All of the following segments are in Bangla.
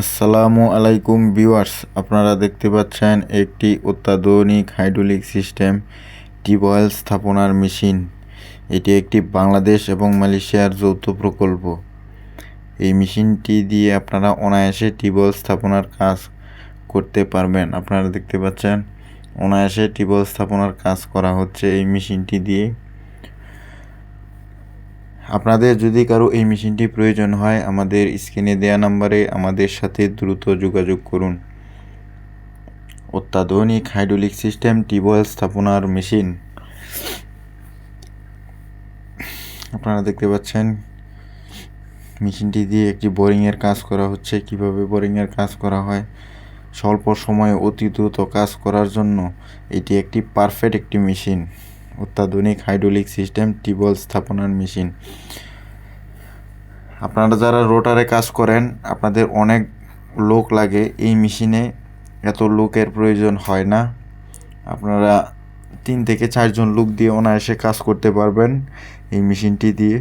আসসালামু আলাইকুম ভিউয়ার্স, আপনারা দেখতে পাচ্ছেন একটি অত্যাধুনিক হাইড্রোলিক সিস্টেম টিউবওয়েল স্থাপনার মেশিন। এটি একটি বাংলাদেশ এবং মালয়েশিয়ার যৌথ প্রকল্প। এই মেশিনটি দিয়ে আপনারা অনায়াসে টিউবওয়েল স্থাপনার কাজ করতে পারবেন। আপনারা দেখতে পাচ্ছেন, অনায়াসে টিউবওয়েল স্থাপনার কাজ করা হচ্ছে এই মেশিনটি দিয়ে। আপনাদের যদি কারও এই মেশিনটি প্রয়োজন হয়, আমাদের স্ক্রিনে দেওয়া নাম্বারে আমাদের সাথে দ্রুত যোগাযোগ করুন। অত্যাধুনিক হাইড্রোলিক সিস্টেম, টিউবওয়েল স্থাপনার মেশিন। আপনারা দেখতে পাচ্ছেন, মেশিনটি দিয়ে একটি বোরিংয়ের কাজ করা হচ্ছে। কীভাবে বোরিংয়ের কাজ করা হয়? স্বল্প সময়ে অতি দ্রুত কাজ করার জন্য এটি একটি পারফেক্ট একটি মেশিন। অত্যাধুনিক হাইড্রোলিক সিস্টেম, টিউবওয়েল স্থাপনার মেশিন। আপনারা যারা রোটারে কাজ করেন, আপনাদের অনেক লোক লাগে। এই মেশিনে এত লোকের প্রয়োজন হয় না। আপনারা তিন থেকে চারজন লোক দিয়ে অনায়াসে কাজ করতে পারবেন এই মেশিনটি দিয়ে।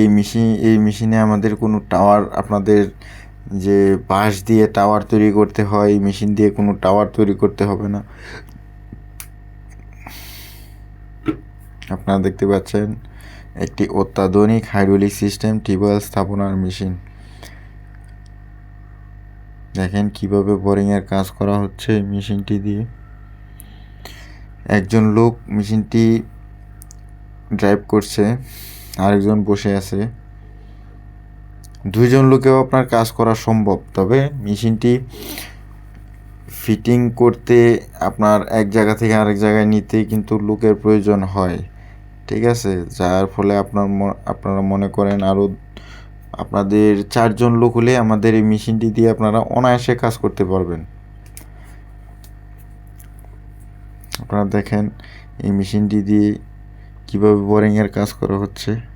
এই মেশিন, এই মেশিনে আমাদের কোনো টাওয়ার আপনাদের যে বাঁশ দিয়ে টাওয়ার তৈরি করতে হয়, মেশিন দিয়ে কোনো টাওয়ার তৈরি করতে হবে না। আপনারা দেখতে পাচ্ছেন, একটি অত্যাধুনিক হাইড্রোলিক সিস্টেম, টিউবওয়েল স্থাপনার মেশিন। দেখেন কীভাবে বোরিংয়ের কাজ করা হচ্ছে মেশিনটি দিয়ে। একজন লোক মেশিনটি ড্রাইভ করছে, আরেকজন বসে আছে। দুইজন লোকেও আপনার কাজ করা সম্ভব, তবে মেশিনটি ফিটিং করতে আপনার এক জায়গা থেকে আরেক জায়গায় নিতে কিন্তু লোকের প্রয়োজন হয়, ঠিক আছে? যার ফলে আপনার আপনারা মনে করেন আরও আপনাদের চারজন লোক হলে আমাদের এই মেশিনটি দিয়ে আপনারা অনায়াসে কাজ করতে পারবেন। আপনারা দেখেন এই মেশিনটি দিয়ে কীভাবে বোরিংয়ের কাজ করা হচ্ছে।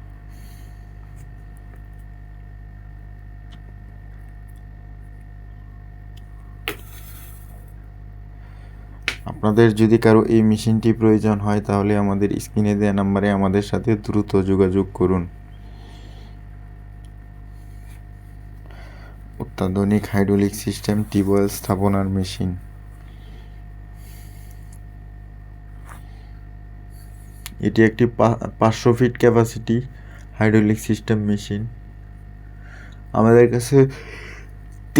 আপনাদের যদি কারও এই মেশিনটি প্রয়োজন হয়, তাহলে আমাদের স্ক্রিনে দেওয়া নাম্বারে আমাদের সাথে দ্রুত যোগাযোগ করুন। অত্যাধুনিক হাইড্রোলিক সিস্টেম, টিউবওয়েল স্থাপনার মেশিন। এটি একটি পাঁচশো feet capacity hydraulic system machine. আমাদের কাছে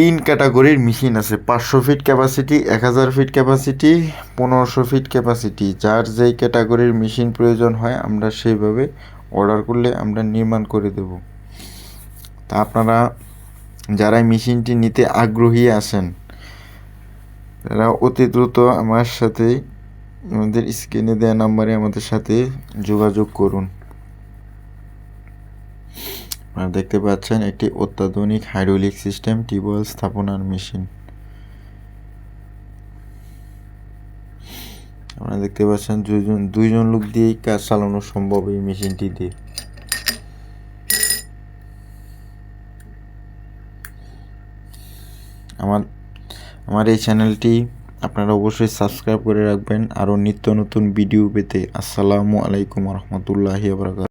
তিন ক্যাটাগরির মেশিন আছে। পাঁচশো ফিট ক্যাপাসিটি এক হাজার ফিট ক্যাপাসিটি পনেরোশো ফিট ক্যাপাসিটি যার যেই ক্যাটাগরির মেশিন প্রয়োজন হয়, আমরা সেইভাবে অর্ডার করলে আমরা নির্মাণ করে দেব। তা আপনারা যারা মেশিনটি নিতে আগ্রহী আছেন, তারা অতি দ্রুত আমার সাথে আমাদের স্ক্রিনে দেওয়া নাম্বারে আমাদের সাথে যোগাযোগ করুন। আপনারা দেখতে পাচ্ছেন একটি অত্যাধুনিক হাইড্রোলিক সিস্টেম টিউবওয়েল স্থাপনার মেশিন। আপনারা দেখতে পাচ্ছেন দুইজন দুইজন লোক দিয়েই কাজ চালানো সম্ভব এই মেশিনটি দিয়ে। আমার আমার এই চ্যানেলটি আপনারা অবশ্যই সাবস্ক্রাইব করে রাখবেন। আরও নিত্য নতুন ভিডিও পেতে আসসালামু আলাইকুম রহমতুল্লাহি আবরাকাত